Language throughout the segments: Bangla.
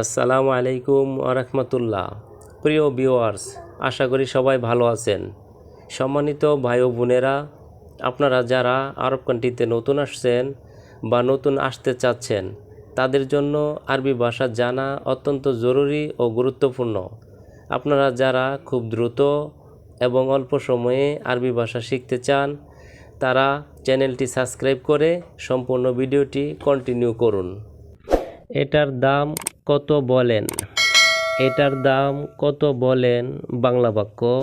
আসসালামু আলাইকুম আরহামতুল্লাহ প্রিয় ভিউয়ার্স, আশা করি সবাই ভালো আছেন। সম্মানিত ভাই ও বোনেরা, আপনারা যারা আরব কান্ট্রিতে নতুন আসছেন বা নতুন আসতে চাচ্ছেন, তাদের জন্য আরবি ভাষা জানা অত্যন্ত জরুরি ও গুরুত্বপূর্ণ। আপনারা যারা খুব দ্রুত এবং অল্প সময়ে আরবি ভাষা শিখতে চান, তারা চ্যানেলটি সাবস্ক্রাইব করে সম্পূর্ণ ভিডিওটি কন্টিনিউ করুন। এটার দাম কত বলেন? এটার দাম কত বলেন? বাংলা বাক্য,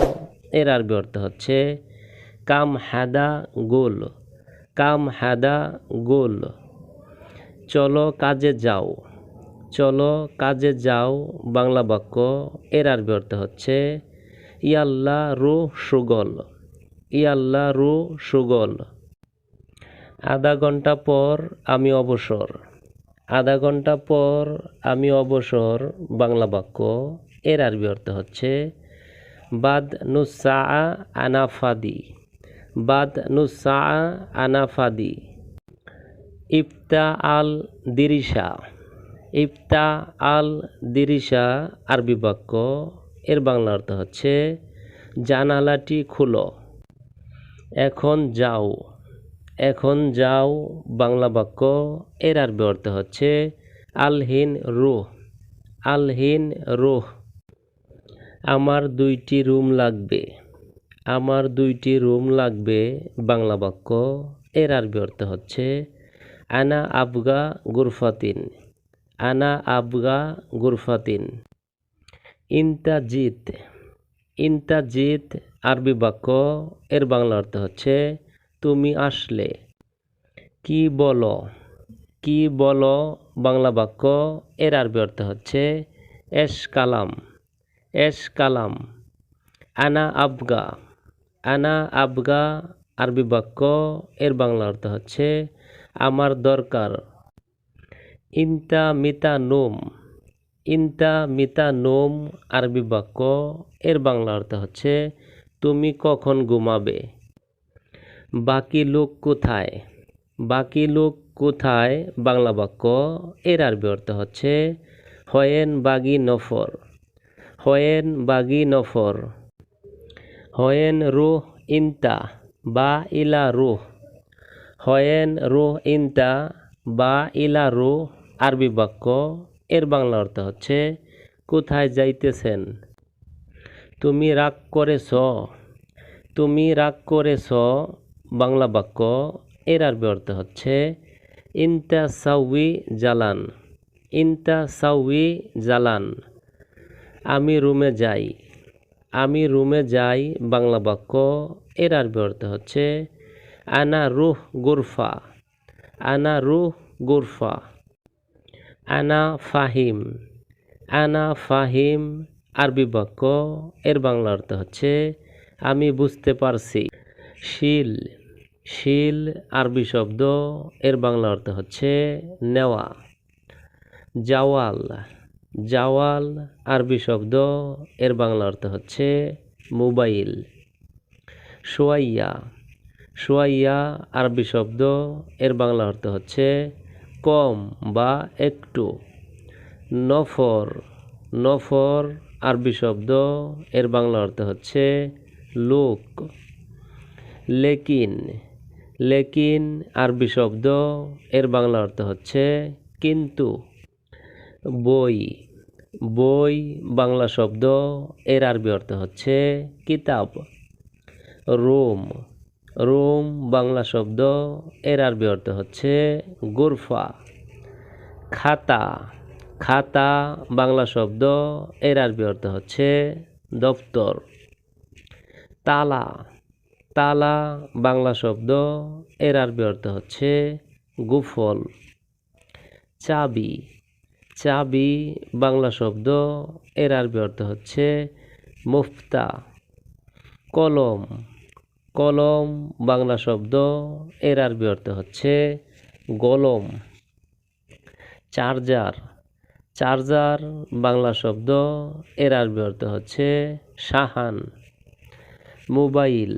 এর আরবি অর্থ হচ্ছে, কাম হাদা গোল, কাম হাদা গোল। চলো কাজে যাও, চলো কাজে যাও, বাংলা বাক্য, এর আরবি অর্থ হচ্ছে, ইয়াল্লা রু সুগল, ইয়াল্লা রু সুগল। আধা ঘণ্টা পর আমি অবসর। আধা ঘণ্টা পর আমি অবসর, বাংলা বাক্য, এর আরবি অর্থ হচ্ছে, বাদ নুসা আনাফাদি। বাদ নুসা আনাফাদি। ইফতা আল দিরিশা। ইফতা আল দিরিশা, আরবি বাক্য, এর বাংলা অর্থ হচ্ছে, জানালাটি খুলো। এখন যাও। এখন যাও, বাংলা বাক্য এর আরবি অর্থ হচ্ছে। আলহিন রুহ আলহিন রুহ, আমার দুইটি রুম লাগবে। আমার দুইটি রুম লাগবে, বাংলা বাক্য এর আরবি অর্থ হচ্ছে। আনা আবগা গুরফাতিন, আনা আবগা গুরফাতিন। ইন্তাজিত ইন্তাজিত আরবি বাক্য এর বাংলা অর্থ হচ্ছে তুমি আসলে? কি বলো? কি বলো? বাংলা বাক্য এর আরবি অর্থ হচ্ছে, এস কালাম এস কালাম, আনা আবগা আনা আবগা, আরবি বাক্য, এর বাংলা অর্থ হচ্ছে, আমার দরকার। ইন্তা মিতা নোম, ইন্তা মিতা নোম, আরবি বাক্য, এর বাংলা অর্থ হচ্ছে, তুমি কখন ঘুমাবে? বাকি লোক কোথায়? বাকি লোক কোথায়? বাংলা বাক্য, এর আরবি অর্থ হচ্ছে, হয়েন বাগি নফর। হয়েন বাগি নফর। হয়েন রুহ ইন্তা। বা ইলা রুহ। হয়েন রুহ ইন্তা। বা ইলা রুহ। আরবি বাক্য, এর বাংলা অর্থ হচ্ছে, কোথায় যাইতেছেন? তুমি রাগ করেছ। তুমি রাগ করেছ। বাংলা বাক্য এর আরবি অর্থ হচ্ছে, ইনতা সাউই জালান, ইনতা সাউই জালান, আমি রুমে যাই, আমি রুমে যাই, বাংলা বাক্য এর আরবি অর্থ হচ্ছে, আনা রুহ গুরফা, আনা রুহ গুরফা, আনা ফাহিম আনা ফাহিম, আরবি বাক্য, এর বাংলা অর্থ হচ্ছে, আমি বুঝতে পারছি, শিল শিল, আরবি শব্দ, এর বাংলা অর্থ হচ্ছে নেওয়া। জাওয়াল জাওয়াল, আরবি শব্দ, এর বাংলা অর্থ হচ্ছে মোবাইল। সোয়াইয়া সোয়াইয়া, আরবি শব্দ, এর বাংলা অর্থ হচ্ছে কম বা একটু। নফর নফর, আরবি শব্দ, এর বাংলা অর্থ হচ্ছে লোক। লেকিন লেকিন আরবি শব্দ, এর বাংলা অর্থ হচ্ছে কিন্তু। বই বই, বাংলা শব্দ, এর আরবি অর্থ হচ্ছে কিতাব। রোম রোম, বাংলা শব্দ, এর আরবি অর্থ হচ্ছে গুরফা। খাতা খাতা, বাংলা শব্দ, এর আরবি অর্থ হচ্ছে দপ্তর। তালা তালা, বাংলা শব্দ, এর আরবি অর্থ হচ্ছে গুফল। চাবি চাবি, বাংলা শব্দ, এর আরবি অর্থ হচ্ছে মুফতা। কলম কলম, বাংলা শব্দ, এর আরবি অর্থ হচ্ছে গলম। চার্জার চার্জার, বাংলা শব্দ, এর আরবি অর্থ হচ্ছে সাহান মোবাইল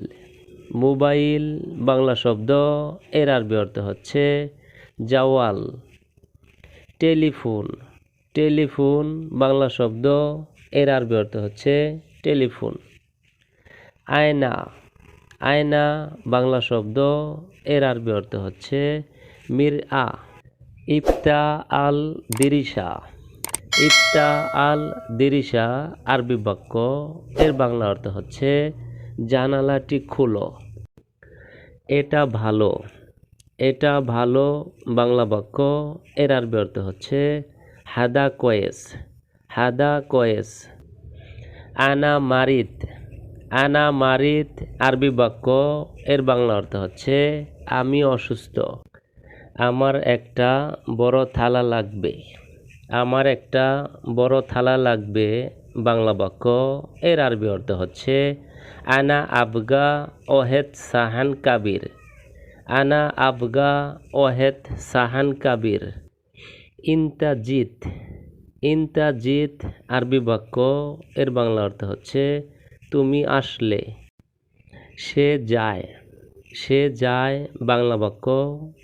মোবাইল, বাংলা শব্দ, এর আরবি অর্থ হচ্ছে জাওয়াল। টেলিফোন টেলিফোন, বাংলা শব্দ, এর আরবি অর্থ হচ্ছে টেলিফোন। আয়না আয়না, বাংলা শব্দ, এর আরবি অর্থ হচ্ছে মির আ ইফতা আল দিরিশা, ইফতা আল দিরিশা, আরবি বাক্য, এর বাংলা অর্থ হচ্ছে জানালাটি খুলো। এটা ভালো। এটা ভালো বাংলা বাক্য। এর আরবি অর্থ হচ্ছে, হাদা কয়েস। হাদা কয়েস। আনা মারিত। আনা মারিত আরবি বাক্য। এর বাংলা অর্থ হচ্ছে, আমি অসুস্থ। আমার একটা বড় থালা লাগবে। আমার একটা বড় থালা লাগবে। বাংলা বাক্য। এর আরবি অর্থ হচ্ছে আনা আবগা ওহেদ সাহান কাবির আনা আবগা ওহেদ সাহান কাবির ইন্তাজিত ইন্তাজিত আরবি বাক্য এর বাংলা অর্থ হচ্ছে, তুমি আসলে। সে যায়। সে যায় বাংলা বাক্য,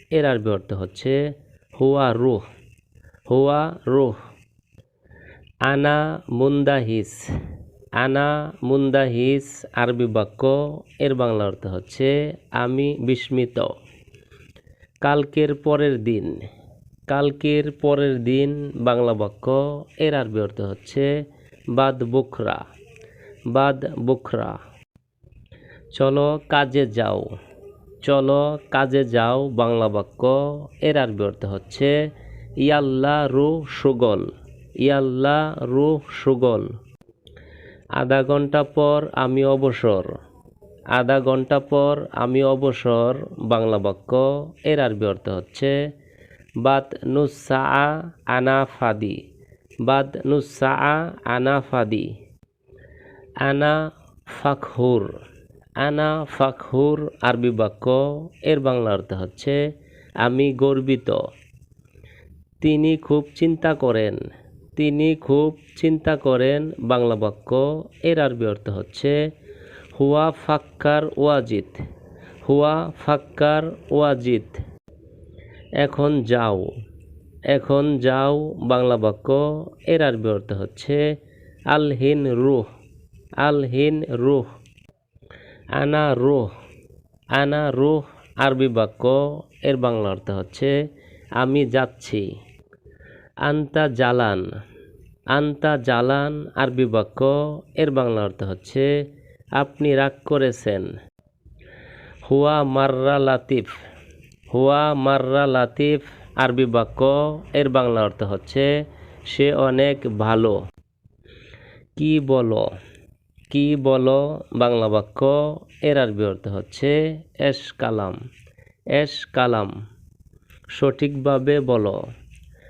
এর আরবি অর্থ হচ্ছে, হুয়া রুহ। হুয়া রুহ। আনা মুন্দাহিস আনা, মুন্দাহিস, আরবি বাক্য, এর বাংলা অর্থ হচ্ছে, আমি বিস্মিত। কালকের পরের দিন, কালকের পরের দিন, বাংলা বাক্য, এর আরবি অর্থ হচ্ছে, বাদ বুখরা বাদ বুখরা। চলো কাজে যাও, চলো কাজে যাও, বাংলা বাক্য, এর আরবি অর্থ হচ্ছে, ইয়াল্লা রু সুগল, ইয়াল্লা রু সুগল। আধা ঘণ্টা পর আমি অবসর। আধা ঘণ্টা পর আমি অবসর, বাংলা বাক্য এর আরবি অর্থ হচ্ছে, বাদ নুসা আনা ফাদি। বাদ নুসা আনা ফাদি। আনা ফাকহুর। আনা ফাকহুর আরবি বাক্য এর বাংলা অর্থ হচ্ছে, আমি গর্বিত। তিনি খুব চিন্তা করেন। তিনি খুব চিন্তা করেন, বাংলা বাক্য এর আরবি অর্থ হচ্ছে, হুয়া ফাক্কার ওয়াজিদ, হুয়া ফাক্কার ওয়াজিদ, এখন যাও এখন যাও, বাংলা বাক্য এর আরবি অর্থ হচ্ছে, আলহিন রুহ আলহিন রুহ, আনা রুহ আনা রুহ, আরবি বাক্য এর বাংলা অর্থ হচ্ছে, আমি যাচ্ছি, আন্তা জালান আন্তা, জালান, আরবি বাক্য, এর বাংলা অর্থ হচ্ছে, আপনি রাগ করেছেন। হুয়া মাররা লাতিফ। হুয়া মাররা লাতিফ, আরবি বাক্য, এর বাংলা অর্থ হচ্ছে, সে অনেক ভালো। কি বলো? কি বলো? বাংলা বাক্য, এর আরবি অর্থ হচ্ছে, এস কালাম। এস কালাম। সঠিকভাবে বলো।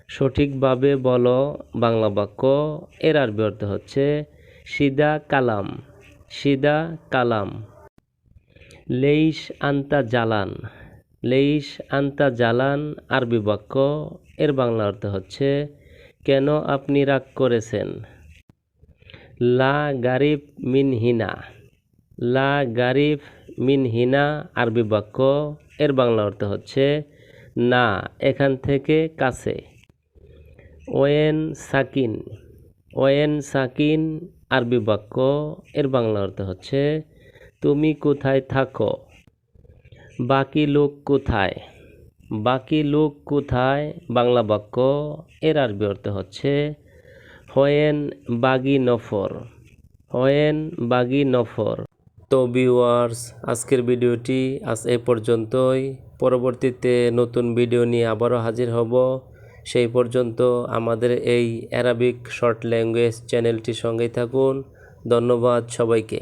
সঠিকভাবে বলো বাংলা বাক্য। এর আরবি অর্থ হচ্ছে, সিদা কালাম সিদা কালাম। লেইস আন্তা জালান লেইস আন্তা জালান, আরবি বাক্য। এর বাংলা অর্থ হচ্ছে, কেন আপনি রাগ করেছেন? লা গারিফ মিন হিনা, লা গারিফ মিন হিনা, আরবি বাক্য। এর বাংলা অর্থ হচ্ছে, না, এখান থেকে কাছে। ওয়েন সাকিন ওয়েন সাকিন আরবি বাক্য, এর বাংলা অর্থ হচ্ছে, তুমি কোথায় থাকো? বাকি লোক কোথায়? বাকি লোক কোথায়? বাংলা বাক্য, এর আরবি অর্থ হচ্ছে হয়েন বাগি নফর হয়েন বাগি নফর। তো ভিউয়ার্স, আজকের ভিডিওটি আজ এ পর্যন্তই। পরবর্তীতে নতুন ভিডিও নিয়ে আবারও হাজির হব। সেই পর্যন্ত আমাদের এই অ্যারাবিক শর্ট ল্যাঙ্গুয়েজ চ্যানেলটির সঙ্গেই থাকুন। ধন্যবাদ সবাইকে।